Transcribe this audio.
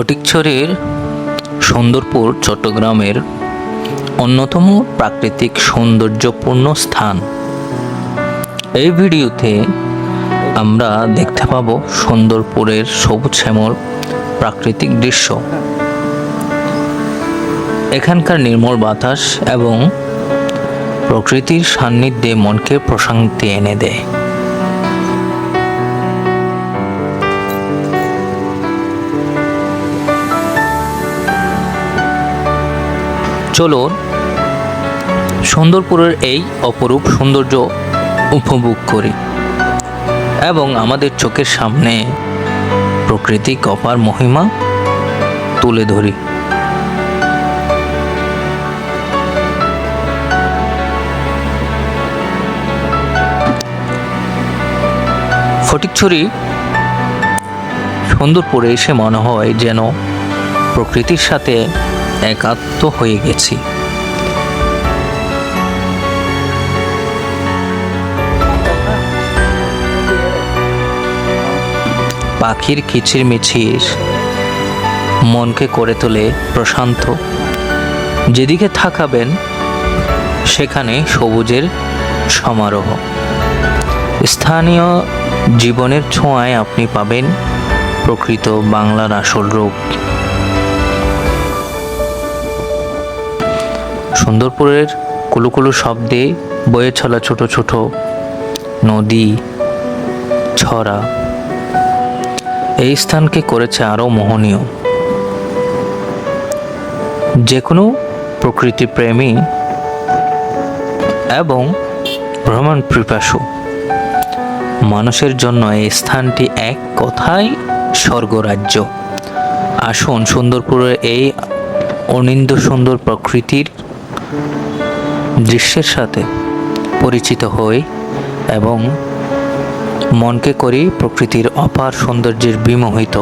ফটিকছড়ির সুন্দরপুর, চট্টগ্রামের অন্যতম প্রাকৃতিক সৌন্দর্যপূর্ণ স্থান। এই ভিডিওতে আমরা দেখতে পাবো সুন্দরপুরের সবুজ শ্যামল প্রাকৃতিক দৃশ্য। এখানকার নির্মল বাতাস এবং প্রকৃতির সান্নিধ্যে মনকে প্রশান্তি এনে দেয়। চলুন সুন্দরপুরের এই অপরূপ সৌন্দর্য উপভোগ করি এবং আমাদের চোখের সামনে প্রকৃতিক অপার মহিমা তুলে ধরি। ফটিকছড়ি সুন্দরপুরে এসে মনে হয় যেন প্রকৃতির সাথে একাত্ম হয়ে গেছি। পাখির কিচির মিছির মনকে করে তোলে প্রশান্ত। যেদিকে থাকাবেন, সেখানে সবুজের সমারোহ। স্থানীয় জীবনের ছোঁয়ায় আপনি পাবেন প্রকৃত বাংলার আসল রূপ। সুন্দরপুরের কুলুকুলু শব্দে বয়ে চলা ছোট ছোট নদী, ছড়া। এই স্থানকে করেছে আরও মোহনীয়। যে কোনো প্রকৃতি প্রেমী এবং ভ্রমণ পিপাসু। মানুষের জন্য এই স্থানটি এক কথায় স্বর্গরাজ্য। আসুন সুন্দরপুরের এই অনিন্দ সুন্দর প্রকৃতির দৃশ্যের সাথে পরিচিত হই এবং মনকে করি প্রকৃতির অপার সৌন্দর্যের বিমোহিত।